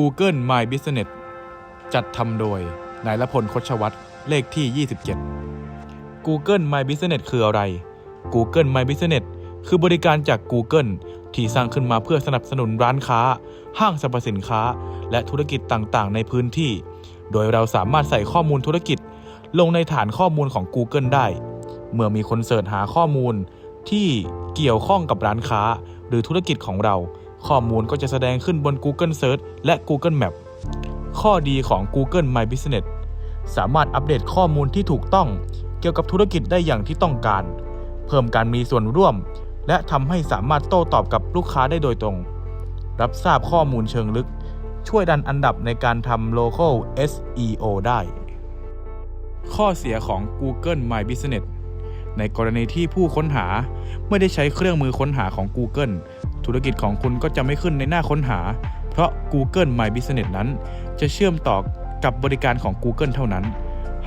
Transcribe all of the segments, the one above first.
Google My Business จัดทำโดยนายละพลคชวัตรเลขที่ 27 Google My Business คืออะไร Google My Business คือบริการจาก Google ที่สร้างขึ้นมาเพื่อสนับสนุนร้านค้า ห้างสรรพสินค้า และธุรกิจต่างๆ ในพื้นที่ โดยเราสามารถใส่ข้อมูลธุรกิจ ลงในฐานข้อมูลของ Google ได้ เมื่อมีคนเสิร์ชหาข้อมูลที่เกี่ยวข้องกับร้านค้า หรือธุรกิจของเรา ข้อมูลก็จะแสดงขึ้นบน Google Search และ Google Map ข้อดีของ Google My Business สามารถอัปเดตข้อมูลที่ถูกต้อง เกี่ยวกับธุรกิจได้อย่างที่ต้องการ เพิ่มการมีส่วนร่วม และทำให้สามารถโต้ตอบกับลูกค้าได้โดยตรง รับทราบข้อมูลเชิงลึก ช่วยดันอันดับในการทำ local SEO ได้ ข้อเสียของ Google My Business ในกรณีที่ผู้ค้นหาไม่ได้ใช้เครื่องมือค้นหาของ Google ธุรกิจของคุณก็จะไม่ขึ้นในหน้าค้นหา เพราะ Google My Business นั้น จะเชื่อมต่อกับบริการของ Google เท่านั้น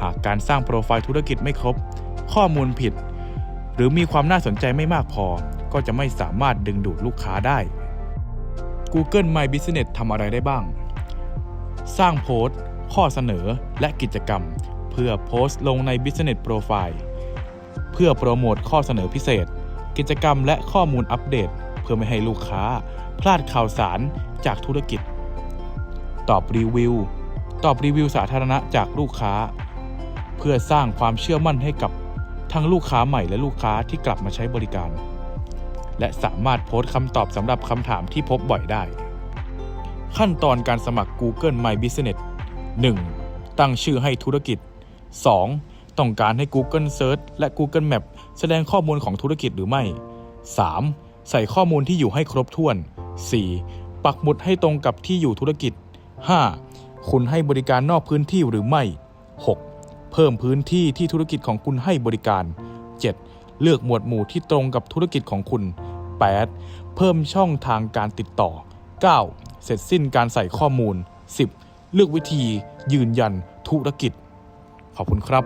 หากการสร้างโปรไฟล์ธุรกิจไม่ครบ ข้อมูลผิด หรือมีความน่าสนใจไม่มากพอ ก็จะไม่สามารถดึงดูดลูกค้าได้ Google My Business ทำอะไรได้บ้าง สร้างโพสต์ ข้อเสนอ และกิจกรรม เพื่อโพสต์ลงใน Business Profile เพื่อโปรโมทข้อเสนอพิเศษ กิจกรรมและข้อมูลอัปเดต พื่อไม่ให้ลูกค้า พลาดข่าวสารจากธุรกิจ ตอบรีวิว ตอบรีวิวสาธารณะจากลูกค้า เพื่อสร้างความเชื่อมั่นให้กับทั้งลูกค้าใหม่และลูกค้าที่กลับมาใช้บริการ และสามารถโพสต์คำตอบสำหรับคำถามที่พบบ่อยได้ ขั้นตอนการสมัคร Google My Business 1. ตั้งชื่อให้ธุรกิจ 2. ต้องการให้ Google Search และ Google Map แสดงข้อมูลของธุรกิจหรือไม่ 3. ใส่ข้อมูลที่อยู่ให้ครบถ้วน 4. ปักหมุดให้ตรงกับที่อยู่ธุรกิจ 5. คุณให้บริการนอกพื้นที่หรือไม่ 6. เพิ่มพื้นที่ที่ธุรกิจของคุณให้บริการ 7. เลือกหมวดหมู่ที่ตรงกับธุรกิจของคุณ 8. เพิ่มช่องทางการติดต่อ 9. เสร็จสิ้นการใส่ข้อมูล 10. เลือกวิธียืนยันธุรกิจ ขอบคุณครับ